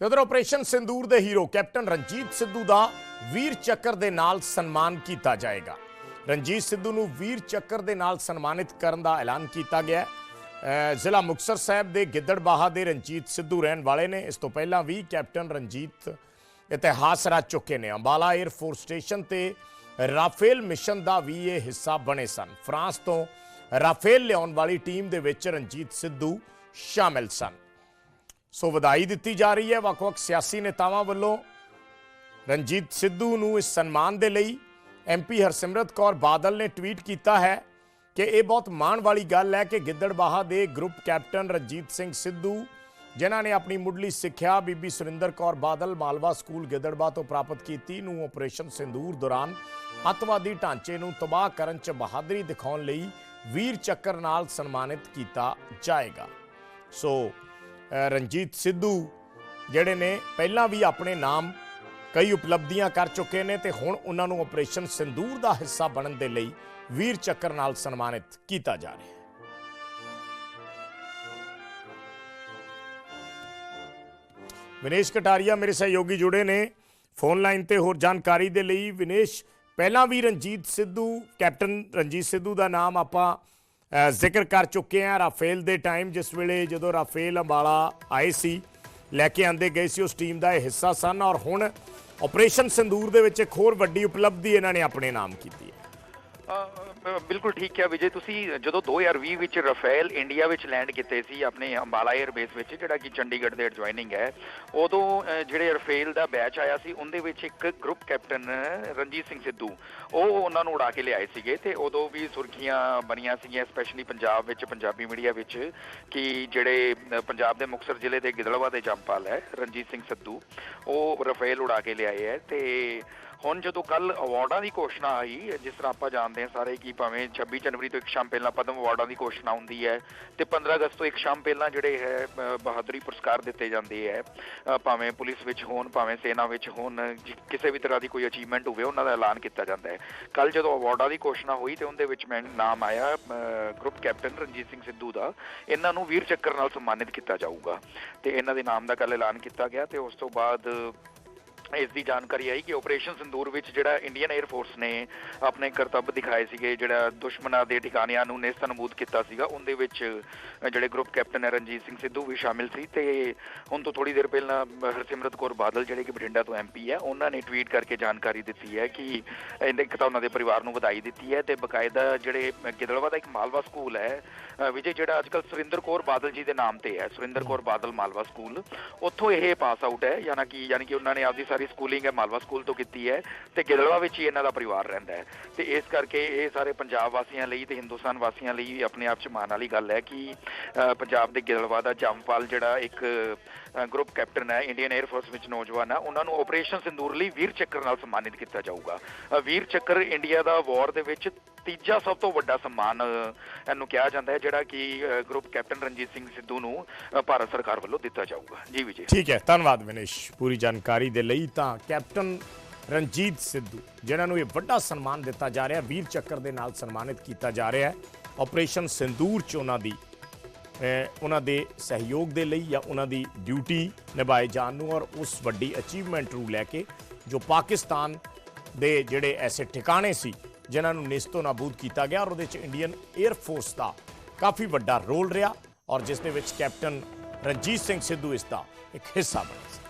ਤੇ ਉਧਰ ਆਪਰੇਸ਼ਨ ਸਿੰਦੂਰ ਦੇ ਹੀਰੋ ਕੈਪਟਨ ਰਣਜੀਤ ਸਿੱਧੂ ਦਾ ਵੀਰ ਚੱਕਰ ਦੇ ਨਾਲ ਸਨਮਾਨ ਕੀਤਾ ਜਾਏਗਾ। ਰਣਜੀਤ ਸਿੱਧੂ ਨੂੰ ਵੀਰ ਚੱਕਰ ਦੇ ਨਾਲ ਸਨਮਾਨਿਤ ਕਰਨ ਦਾ ਐਲਾਨ ਕੀਤਾ ਗਿਆ ਹੈ। ਜ਼ਿਲ੍ਹਾ ਮੁਕਤਸਰ ਸਾਹਿਬ ਦੇ ਗਿੱਦੜਬਾਹਾ ਦੇ ਰਣਜੀਤ ਸਿੱਧੂ ਰਹਿਣ ਵਾਲੇ ਨੇ। ਇਸ ਤੋਂ ਪਹਿਲਾਂ ਵੀ ਕੈਪਟਨ ਰਣਜੀਤ ਇਤਿਹਾਸ ਰਚ ਚੁੱਕੇ ਨੇ। ਅੰਬਾਲਾ 에ਅਰ ਫੋਰਸ ਸਟੇਸ਼ਨ ਤੇ ਰਾਫੇਲ ਮਿਸ਼ਨ ਦਾ ਵੀ ਇਹ ਹਿੱਸਾ ਬਣੇ ਸਨ। ਫਰਾਂਸ ਤੋਂ ਰਾਫੇਲ ਲਿਆਉਣ ਵਾਲੀ ਟੀਮ ਦੇ ਵਿੱਚ ਰਣਜੀਤ ਸਿੱਧੂ ਸ਼ਾਮਿਲ ਸਨ। ਸੋ ਵਧਾਈ ਦਿੱਤੀ ਜਾ ਰਹੀ ਹੈ। ਵੱਖ-ਵੱਖ ਸਿਆਸੀ ਨੇਤਾਵਾਂ ਵੱਲੋਂ ਰਣਜੀਤ ਸਿੱਧੂ ਨੂੰ ਇਸ ਸਨਮਾਨ ਦੇ ਲਈ ਐਮਪੀ ਹਰਸਿਮਰਤ ਕੌਰ ਬਾਦਲ ਨੇ ਟਵੀਟ ਕੀਤਾ ਹੈ ਕਿ ਇਹ ਬਹੁਤ ਮਾਣ ਵਾਲੀ ਗੱਲ ਹੈ ਕਿ ਗਿੱਦੜਬਾਹਾ ਦੇ ਗਰੁੱਪ ਕੈਪਟਨ ਰਣਜੀਤ ਸਿੰਘ ਸਿੱਧੂ, ਜਿਨ੍ਹਾਂ ਨੇ ਆਪਣੀ ਮੁੱਢਲੀ ਸਿੱਖਿਆ ਬੀਬੀ ਸੁਰਿੰਦਰ ਕੌਰ ਬਾਦਲ ਮਾਲਵਾ ਸਕੂਲ ਗਿੱਦੜਬਾਹ ਤੋਂ ਪ੍ਰਾਪਤ ਕੀਤੀ, ਨੂੰ ਆਪਰੇਸ਼ਨ ਸਿੰਦੂਰ ਦੌਰਾਨ ਅੱਤਵਾਦੀ ਢਾਂਚੇ ਨੂੰ ਤਬਾਹ ਕਰਨ 'ਚ ਬਹਾਦਰੀ ਦਿਖਾਉਣ ਲਈ ਵੀਰ ਚੱਕਰ ਨਾਲ ਸਨਮਾਨਿਤ ਕੀਤਾ ਜਾਏਗਾ। ਸੋ ਰਣਜੀਤ ਸਿੱਧੂ, ਜਿਹੜੇ ਨੇ ਪਹਿਲਾਂ ਵੀ ਆਪਣੇ ਨਾਮ ਕਈ ਉਪਲਬਧੀਆਂ ਕਰ ਚੁੱਕੇ ਨੇ ਤੇ ਹੁਣ ਉਹਨਾਂ ਨੂੰ ਆਪਰੇਸ਼ਨ ਸਿੰਦੂਰ ਦਾ ਹਿੱਸਾ ਬਣਨ ਦੇ ਲਈ ਵੀਰ ਚੱਕਰ ਨਾਲ ਸਨਮਾਨਿਤ ਕੀਤਾ ਜਾ ਰਿਹਾ ਹੈ। ਵਿਨੇਸ਼ ਕਟਾਰੀਆ ਮੇਰੇ ਸਹਿਯੋਗੀ ਜੁੜੇ ਨੇ। ਫੋਨ ਲਾਈਨ ਤੇ ਹੋਰ ਜਾਣਕਾਰੀ ਦੇ ਲਈ ਵਿਨੇਸ਼, ਪਹਿਲਾਂ ਵੀ ਰਣਜੀਤ ਸਿੱਧੂ, ਕੈਪਟਨ ਰਣਜੀਤ ਸਿੱਧੂ ਦਾ ਨਾਮ ਆਪਾਂ ਜ਼ਿਕਰ ਕਰ ਚੁੱਕੇ ਹਾਂ ਰਾਫੇਲ ਦੇ ਟਾਈਮ ਜਿਸ ਵੇਲੇ ਜਦੋਂ ਰਾਫੇਲ ਅੰਬਾਲਾ ਆਏ ਸੀ, ਲੈ ਕੇ ਆਂਦੇ ਗਏ ਸੀ, ਉਸ ਟੀਮ ਦਾ ਇਹ ਹਿੱਸਾ ਸਨ ਔਰ ਹੁਣ ਆਪਰੇਸ਼ਨ ਸਿੰਦੂਰ ਦੇ ਵਿੱਚ ਇੱਕ ਹੋਰ ਵੱਡੀ ਉਪਲਬਧੀ ਇਹਨਾਂ ਨੇ ਆਪਣੇ ਨਾਮ ਕੀਤੀ ਹੈ। ਬਿਲਕੁਲ ਠੀਕ ਹੈ ਵਿਜੇ। ਤੁਸੀਂ ਜਦੋਂ 2020 ਵਿੱਚ ਰਫੇਲ ਇੰਡੀਆ ਵਿੱਚ ਲੈਂਡ ਕੀਤੇ ਸੀ, ਆਪਣੇ ਅੰਬਾਲਾ 에ਅਰ ਬੇਸ ਵਿੱਚ, ਜਿਹੜਾ ਕਿ ਚੰਡੀਗੜ੍ਹ ਦੇ ਐਡਜੋਇਨਿੰਗ ਹੈ, ਉਦੋਂ ਜਿਹੜੇ ਰਫੇਲ ਦਾ ਬੈਚ ਆਇਆ ਸੀ, ਉਹਦੇ ਵਿੱਚ ਇੱਕ ਗਰੁੱਪ ਕੈਪਟਨ ਰਣਜੀਤ ਸਿੰਘ ਸਿੱਧੂ, ਉਹ ਉਹਨਾਂ ਨੂੰ ਉਡਾ ਕੇ ਲਿਆਏ ਸੀਗੇ ਤੇ ਉਦੋਂ ਵੀ ਸੁਰਖੀਆਂ ਬਣੀਆਂ ਸੀਗੀਆਂ ਸਪੈਸ਼ਲੀ ਪੰਜਾਬ ਵਿੱਚ, ਪੰਜਾਬੀ ਮੀਡੀਆ ਵਿੱਚ, ਕਿ ਜਿਹੜੇ ਪੰਜਾਬ ਦੇ ਮੁਕਤਸਰ ਜ਼ਿਲ੍ਹੇ ਦੇ ਗਿੱਦੜਵਾ ਦੇ ਜੰਪਾਲ ਹੈ, ਰਣਜੀਤ ਸਿੰਘ ਸਿੱਧੂ, ਉਹ ਰਫੇਲ ਉਡਾ ਕੇ ਲਿਆਏ ਹੈ ਤੇ ਹੁਣ ਜਦੋਂ ਕੱਲ ਅਵਾਰਡਾਂ ਦੀ ਘੋਸ਼ਣਾ ਆਈ, ਜਿਸ ਤਰ੍ਹਾਂ ਆਪਾਂ ਜਾਣਦੇ ਹਾਂ ਸਾਰੇ ਕਿ ਭਾਵੇਂ 26 ਜਨਵਰੀ ਤੋਂ ਇੱਕ ਸ਼ਾਮ ਪਹਿਲਾਂ ਪਦਮ ਅਵਾਰਡਾਂ ਦੀ ਘੋਸ਼ਣਾ ਹੁੰਦੀ ਹੈ ਤੇ 15 ਅਗਸਤ ਤੋਂ ਇੱਕ ਸ਼ਾਮ ਪਹਿਲਾਂ ਜਿਹੜੇ ਹੈ ਬਹਾਦਰੀ ਪੁਰਸਕਾਰ ਦਿੱਤੇ ਜਾਂਦੇ ਹੈ। ਭਾਵੇਂ ਪੁਲਿਸ ਵਿੱਚ ਹੋਣ, ਭਾਵੇਂ ਸੈਨਾ ਵਿੱਚ ਹੋਣ, ਜਿ- ਕਿਸੇ ਵੀ ਤਰ੍ਹਾਂ ਦੀ ਕੋਈ ਅਚੀਵਮੈਂਟ ਹੋਵੇ, ਉਹਨਾਂ ਦਾ ਐਲਾਨ ਕੀਤਾ ਜਾਂਦਾ ਹੈ। ਕੱਲ ਜਦੋਂ ਅਵਾਰਡਾਂ ਦੀ ਘੋਸ਼ਣਾ ਹੋਈ ਤੇ ਉਹਦੇ ਵਿੱਚ ਮੈਂ ਨਾਮ ਆਇਆ ਗਰੁੱਪ ਕੈਪਟਨ ਰਣਜੀਤ ਸਿੰਘ ਸਿੱਧੂ ਦਾ। ਇਹਨਾਂ ਨੂੰ ਵੀਰ ਚੱਕਰ ਨਾਲ ਸਨਮਾਨਿਤ ਕੀਤਾ ਜਾਊਗਾ। ਤੇ ਇਹਨਾਂ ਦੇ ਨਾਮ ਦਾ ਕੱਲ ਐਲਾਨ ਕੀਤਾ ਗਿਆ ਤੇ ਉਸ ਤੋਂ ਬਾਅਦ ਇਸ ਦੀ ਜਾਣਕਾਰੀ ਆਈ ਕਿ ਆਪਰੇਸ਼ਨ ਸੰਦੂਰ ਵਿੱਚ ਜਿਹੜਾ ਇੰਡੀਅਨ 에ਅਰ ਫੋਰਸ ਨੇ ਆਪਣੇ ਕਰਤੱਵ ਦਿਖਾਏ ਸੀਗੇ, ਜਿਹੜਾ ਦੁਸ਼ਮਣਾਂ ਦੇ ਠਿਕਾਣਿਆਂ ਨੂੰ ਨੇਸਤਨਬੂਦ ਕੀਤਾ ਸੀਗਾ, ਉਹਦੇ ਵਿੱਚ ਜਿਹੜੇ ਗਰੁੱਪ ਕੈਪਟਨ ਰਣਜੀਤ ਸਿੰਘ ਸਿੱਧੂ ਵੀ ਸ਼ਾਮਿਲ ਸੀ ਤੇ ਹੁਣ ਤੋਂ ਥੋੜੀ ਦੇਰ ਪਹਿਲਾਂ ਹਰਸਿਮਰਤ ਕੌਰ ਬਾਦਲ ਜਿਹੜੇ ਕਿ ਬਠਿੰਡਾ ਤੋਂ ਐਮਪੀ ਹੈ, ਉਹਨਾਂ ਨੇ ਟਵੀਟ ਕਰਕੇ ਜਾਣਕਾਰੀ ਦਿੱਤੀ ਹੈ ਕਿ ਇਹਦੇ ਇੱਕ ਤਾਂ ਉਹਨਾਂ ਦੇ ਪਰਿਵਾਰ ਨੂੰ ਵਧਾਈ ਦਿੱਤੀ ਹੈ ਤੇ ਬਕਾਇਦਾ ਜਿਹੜੇ ਗਿੱਦੜਵਾ ਦਾ ਇੱਕ ਮਾਲਵਾ ਸਕੂਲ ਹੈ ਵਿਜੇ ਜਿਹੜਾ ਅੱਜਕੱਲ ਸੁਰਿੰਦਰ ਕੌਰ ਬਾਦਲ ਜੀ ਦੇ ਨਾਮ ਤੇ ਹੈ, ਸੁਰਿੰਦਰ ਕੌਰ ਬਾਦਲ ਮਾਲਵਾ ਸਕੂਲ। ਉੱਥੋਂ ਇਹ ਪਾਸ ਆਊਟ ਹੈ, ਯਾਨੀ ਕਿ ਯਾਨੀ ਕਿ ਉਹਨਾਂ ਨੇ ਆਪਦੀ ਸਾਰੀ ਸਕੂਲਿੰਗ ਹੈ, ਮਾਲਵਾ ਸਕੂਲ ਤੋਂ ਕੀਤੀ ਹੈ ਤੇ ਗਿੱਦੜਵਾ ਵਿੱਚ ਹੀ ਇਹਨਾਂ ਦਾ ਪਰਿਵਾਰ ਰਹਿੰਦਾ ਹੈ। ਤੇ ਇਸ ਕਰਕੇ ਇਹ ਸਾਰੇ ਪੰਜਾਬ ਵਾਸੀਆਂ ਲਈ ਤੇ ਹਿੰਦੁਸਤਾਨ ਵਾਸੀਆਂ ਲਈ ਆਪਣੇ ਆਪ 'ਚ ਮਾਣ ਵਾਲੀ ਗੱਲ ਹੈ ਕਿ ਪੰਜਾਬ ਦੇ ਗਿੱਦੜਵਾ ਦਾ ਜੰਮਪਾਲ ਜਿਹੜਾ ਇੱਕ ਗਰੁੱਪ ਕੈਪਟਨ ਹੈ ਇੰਡੀਅਨ 에ਅਰ ਫੋਰਸ ਵਿੱਚ ਨੌਜਵਾਨ ਹੈ, ਉਹਨਾਂ ਨੂੰ ਆਪਰੇਸ਼ਨ ਸਿੰਦੂਰ ਲਈ ਵੀਰ ਚੱਕਰ ਨਾਲ ਸਨਮਾਨਿਤ ਕੀਤਾ ਜਾਊਗਾ। ਵੀਰ ਚੱਕਰ ਇੰਡੀਆ ਦਾ ਵਾਰ ਦੇ ਵਿੱਚ ਤੀਜਾ ਸਭ ਤੋਂ ਵੱਡਾ ਸਨਮਾਨ ਇਹਨੂੰ ਕਿਹਾ ਜਾਂਦਾ ਹੈ, ਜਿਹੜਾ ਕਿ ਗਰੁੱਪ ਕੈਪਟਨ ਰਣਜੀਤ ਸਿੰਘ ਸਿੱਧੂ ਨੂੰ ਭਾਰਤ ਸਰਕਾਰ ਵੱਲੋਂ ਦਿੱਤਾ ਜਾਊਗਾ। ਜੀ ਵਿਜੇ। ਠੀਕ ਹੈ, ਧੰਨਵਾਦ ਵਿਨੇਸ਼। ਪੂਰੀ ਜਾਣਕਾਰੀ ਦੇ ਲਈ ਤਾਂ ਕੈਪਟਨ ਰਣਜੀਤ ਸਿੱਧੂ, ਜਿਨ੍ਹਾਂ ਨੂੰ ਇਹ ਵੱਡਾ ਸਨਮਾਨ ਦਿੱਤਾ ਜਾ ਰਿਹਾ, ਵੀਰ ਚੱਕਰ ਦੇ ਨਾਲ ਸਨਮਾਨਿਤ ਕੀਤਾ ਜਾ ਰਿਹਾ ਹੈ। ਆਪਰੇਸ਼ਨ ਸਿੰਦੂਰ ਚ ਉਹਨਾਂ ਦੀ ਉਹਨਾਂ ਦੇ ਸਹਿਯੋਗ ਦੇ ਲਈ ਜਾਂ ਉਹਨਾਂ ਦੀ ਡਿਊਟੀ ਨਿਭਾਏ ਜਾਣ ਨੂੰ ਔਰ ਉਸ ਵੱਡੀ ਅਚੀਵਮੈਂਟ ਨੂੰ ਲੈ ਕੇ ਜੋ ਪਾਕਿਸਤਾਨ ਦੇ ਜਿਹੜੇ ਐਸੇ ਠਿਕਾਣੇ ਸੀ ਜਿਨ੍ਹਾਂ ਨੂੰ ਨਿਸਤੋ ਨਾਬੂਦ ਕੀਤਾ ਗਿਆ ਔਰ ਉਹਦੇ ਚ ਇੰਡੀਅਨ 에ਅਰ ਫੋਰਸ ਦਾ ਕਾਫੀ ਵੱਡਾ ਰੋਲ ਰਿਹਾ ਔਰ ਜਿਸ ਦੇ ਵਿੱਚ ਕੈਪਟਨ ਰਣਜੀਤ ਸਿੰਘ ਸਿੱਧੂ ਇਸ ਦਾ ਇੱਕ ਹਿੱਸਾ ਬਣੇ। ਸੀ